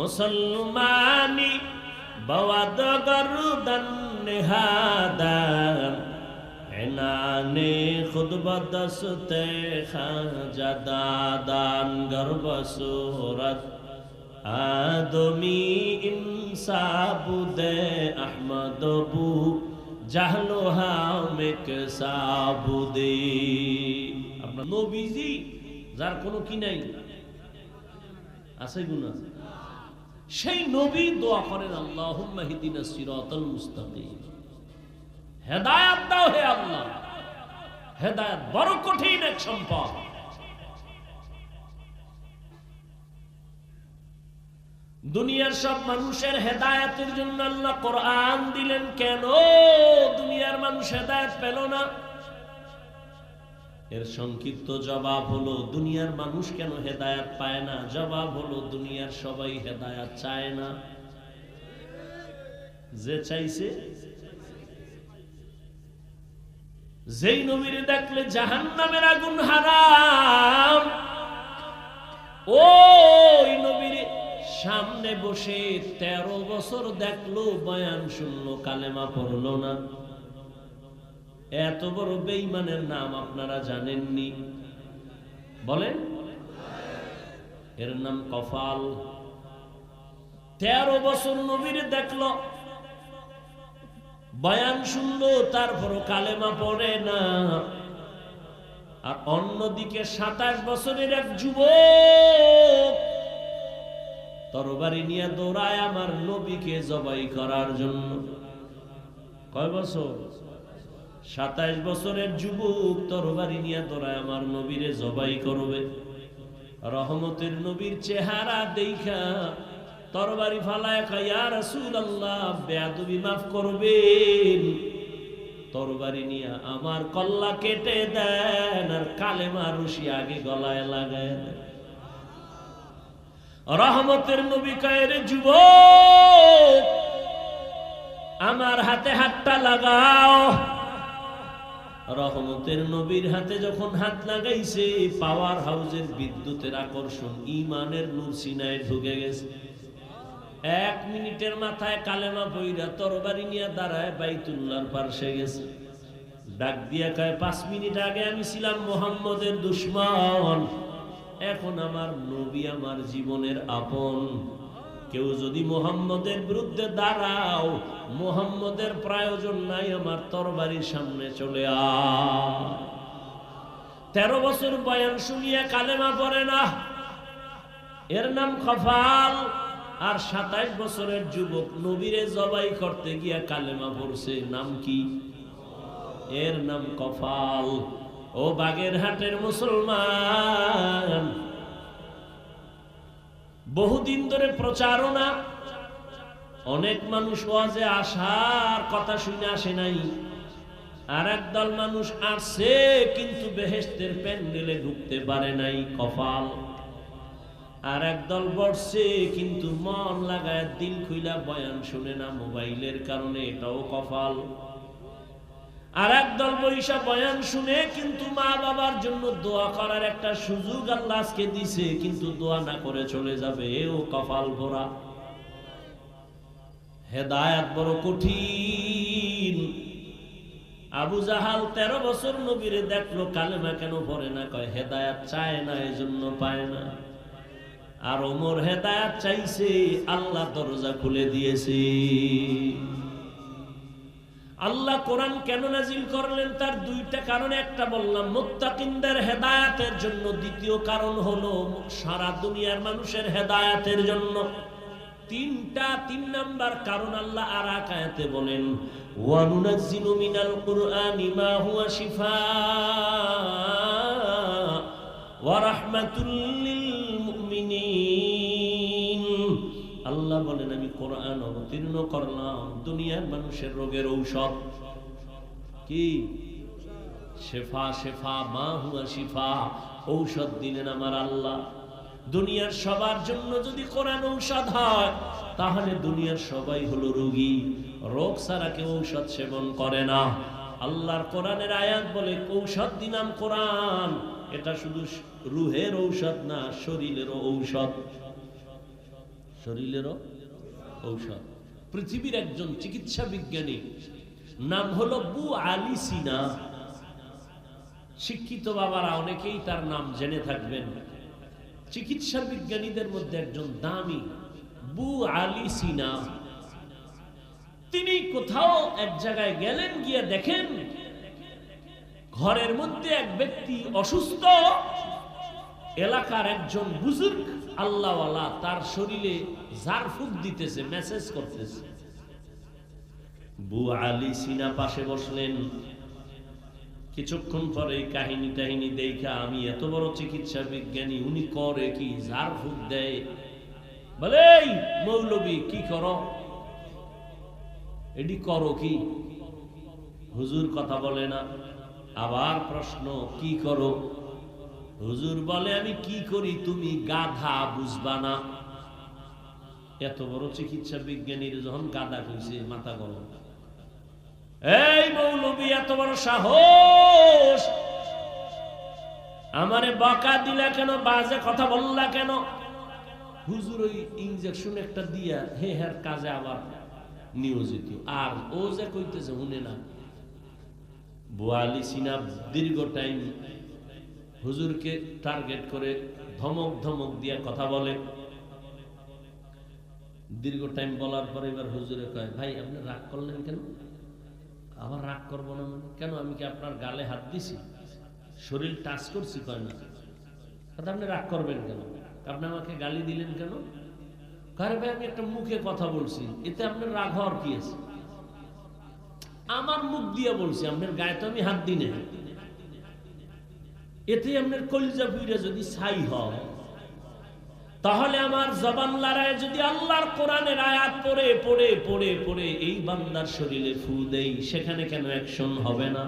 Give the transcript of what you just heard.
মুসলমানি বওয়াদ গরুদন নেহাদান এনানে খুদ বদসতে খাজাদাদান গর্ব সুরত। আদমি ইনসাবুদে আহমদ বু জাহলো হামেক সাবুদে আপনার নবীজি, যার কোনো কি নাই? আছে গুণা সেই নবী দোয়া করেন মুস্তাকিম। হেদায়েত দাও হে আল্লাহ। হেদায়েত বড় কঠিন এক সম্পদ। দুনিয়ার সব মানুষের হেদায়েতের জন্য আল্লাহ কোরআন দিলেন, কেন? দুনিয়ার মানুষ হেদায়েত পেল না। এর সংক্ষিপ্ত জবাব হলো, দুনিয়ার মানুষ কেন হেদায়াত পায় না? জবাব হলো, দুনিয়ার সবাই হেদায়াত চায় না। যে চাইছে, যেই নবীর দেখলে জাহান নামের আগুন হারাম, ওই নবীর সামনে বসে তেরো বছর দেখল, বয়ান শুনলো, কালেমা পড়ল না। এত বড় বেইমানের নাম আপনারা জানেননি। বলেন। এর নাম কফাল। তেরো বছর নবীর দেখল। বয়ান শুনলো, তারপরও কালেমা পড়ে না। আর অন্যদিকে সাতাশ বছরের এক যুবক তরবারি নিয়ে দৌড়ায় আমার নবীকে জবাই করার জন্য। কয় বছর? সাতাইশ বছরের যুবক তরবারি নিয়ে দৌড়ায় আমার নবীরে জবাই করবে। রহমতের নবীর চেহারা দেখা তরবারি ফালায় খাইয়া রাসূল আল্লাহ বেয়াদবি মাফ করবেন। তরবারি নিয়ে আমার কল্লা কেটে দেন আর কালেমা রশি আগে গলায় লাগায় দেন। রহমতের নবী কায়ের যুবক, আমার হাতে হাতটা লাগাও। রহমতের নবীর হাতে যখন হাত লাগাইছে, পাওয়ার হাউসের বিদ্যুতের আকর্ষণ ইমানের নূর সিনায় ঢুকে গেছে। এক মিনিটের মাথায় কালেমা বইরা তরবারি নিয়ে দাঁড়ায় বাইতুল্লাহর পার্শ্বে গেছে। ডাক দিয়া কয়, পাঁচ মিনিট আগে আমি ছিলাম মোহাম্মদের দুশ্মন। এখন আমার নবী আমার জীবনের আপন। কেউ যদি মোহাম্মদের বিরুদ্ধে দাঁড়াও, মোহাম্মদের প্রয়োজন নাই আমার তরবারির সামনে চলে আ। বছর বয়ান শুনিয়ে কালেমা পড়ে না। এর নাম খফাল। আর সাতাইশ বছরের যুবক নবীরে জবাই করতে গিয়া কালেমা পড়ছে, নাম কি? এর নাম কফাল। ও বাগেরহাটের মুসলমান। বহুদিন ধরে প্রচারণা অনেক মানুষ ওয়াজে আসার কথা শুনে আসে নাই। আর একদল মানুষ আসছে, কিন্তু বেহেস্তের প্যান্ডেলে ঢুকতে পারে নাই কপাল। আর একদল বসছে, কিন্তু মন লাগায় দিল খুইলা বয়ান শুনে না, মোবাইলের কারণে এটাও কপাল। আর একদল বৈশা বয়ান শুনে, কিন্তু মা বাবার জন্য দোয়া করার একটা সুযোগ আল্লাহ আজকে দিছে, কিন্তু দোয়া না করে চলে যাবে, এও কপাল ভরা হেদায়াত বড় কঠিন। আবু জাহাল তেরো বছর নবীরে দেখল, কালেমা কেন ভরে না, কয় হেদায়াত চায় না এই জন্য পায় না। আর ওমর হেদায়াত চাইছে, আল্লাহ দরজা খুলে দিয়েছে। আল্লাহ কোরআন কেন নাজিল করলেন? তার দুইটা কারণ। একটা বললাম, মুত্তাকিনদের হেদায়াতের জন্য। দ্বিতীয় কারণ হলো, সারা দুনিয়ার মানুষের হেদায়াতের জন্য। তিনটা, তিন নাম্বার কারণ আল্লাহ আর আকায়াতে বলেন, ওয়ানুনাজ্জিলু আল্লাহ বলেন, আমি কোরআন অবতীর্ণ করলাম, দুনিয়ার মানুষের রোগের ঔষধ। কি? শেফা শেফা, মা হুয়া শিফা, ঔষধ দিলেন আমার আল্লাহ। দুনিয়ার সবার জন্য যদি কোরআন ঔষধ হয়, তাহলে দুনিয়ার সবাই হলো রোগী। রোগ ছাড়া কেউ ঔষধ সেবন করে না। আল্লাহর কোরআনের আয়াত বলে, ঔষধ দিলাম কোরআন। এটা শুধু রুহের ঔষধ না, শরীরেরও ঔষধ। শরীরেরও ঔষধ। পৃথিবীর একজন চিকিৎসা বিজ্ঞানী নাম হলো বু আলী সিনা। শিক্ষিত বাবারা অনেকেই তার নাম জেনে থাকবেন। চিকিৎসা বিজ্ঞানীদের মধ্যে একজন দামি বু আলী সিনা। তিনি কোথাও এক জায়গায় গেলেন, গিয়ে দেখেন ঘরের মধ্যে এক ব্যক্তি অসুস্থ এলাকার একজন বুজুর্গ আল্লাহওয়ালা তার শরীরে জারফুক দিতেছে মেসেজ করতেছে। বু আলী সিনা পাশে বসলেন। কিছুক্ষণ পরে কাহিনী টাহিনী দেখা আমি এত বড় চিকিৎসা বিজ্ঞানী, উনি করে কি জারফুক দেয়। বলে, "এই মৌলবী, কি করো? এডি করো কি? হুজুর কথা বলে না। আবার প্রশ্ন, কি করো? হুজুর বলে, আমি কি করি তুমি গাধা বুঝবা না? এত বড় চিকিৎসা বিজ্ঞানীর যখন গাধা কইছে, মাথা গরম। এই মৌলবী, এত বড় সাহস! আমারে বকা দিলা কেন, বাজে কথা বললা কেন? হুজুর ওই ইঞ্জেকশন একটা দিয়া হে হের কাজে আবার নিয়োজিত। আর ও যে কইতেছে, শুনে না বোয়ালি সিনা দীর্ঘ টাইম হুজুরকে টার্গেট করে ধমক ধমক দিয়া কথা বলে। দীর্ঘ টাইম বলার পরে এবার হুজুরে কয়, ভাই, আপনি রাগ করলেন কেন? আবার রাগ করব না মানে? কেন? আমি কি আপনার গালে হাত দিছি? শরীর টাচ করছি? কয় না। আপনি রাগ করবেন কেন? আপনি আমাকে গালি দিলেন কেন? কারে ভাই, আমি একটা মুখে কথা বলছি। এতে আপনার রাগ হওয়ার কি আছে? আমার মুখ দিয়ে বলছি, আপনার গায়ে তো আমি হাত দিই না এতে আপনার কলিজা পুইরা যদি ছাই হয়, তাহলে আমার জবান লড়ায় যদি আল্লাহর কোরআনের আয়াত পড়ে পড়ে পড়ে পড়ে, এই বান্দার শরীরে ফু দেই, সেখানে কেন অ্যাকশন হবে না?